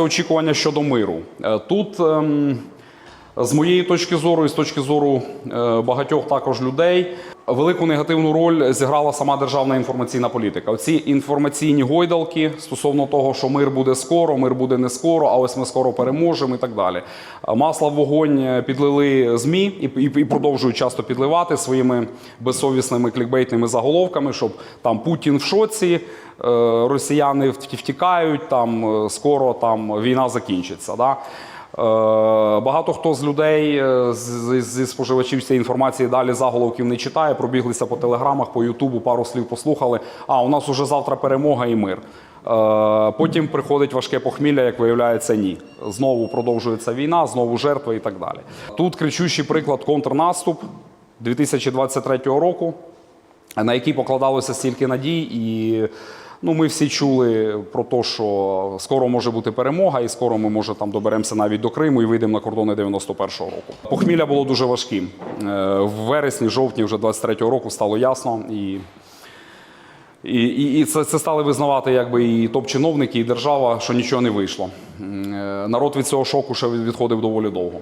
Очікування щодо миру. Е, Тут, ем, з моєї точки зору, і з точки зору е, багатьох також людей, велику негативну роль зіграла сама державна інформаційна політика. Оці інформаційні гойдалки стосовно того, що мир буде скоро, мир буде не скоро, а ось ми скоро переможемо і так далі. Масло в вогонь е, підлили ЗМІ і, і, і продовжують часто підливати своїми безсовісними клікбейтними заголовками, щоб там Путін в шоці, е, росіяни вт- втікають, там скоро там війна закінчиться. Да? Е, Багато хто з людей е, зі споживачів цієї інформації далі заголовків не читає, пробіглися по телеграмах, по Ютубу, пару слів послухали. А у нас уже завтра перемога і мир. Е, Потім приходить важке похмілля, як виявляється, ні. Знову продовжується війна, знову жертви і так далі. Тут кричущий приклад контрнаступ 2023 року на який покладалося стільки надій, і ну, ми всі чули про те, що скоро може бути перемога, і скоро ми може там доберемося навіть до Криму і вийдемо на кордони 91-го року. Похмілля було дуже важким. Е, В вересні, жовтні вже 23-го року стало ясно і. І, і, і це, це стали визнавати якби і топ-чиновники, і держава, що нічого не вийшло. Е, Народ від цього шоку ще відходив доволі довго.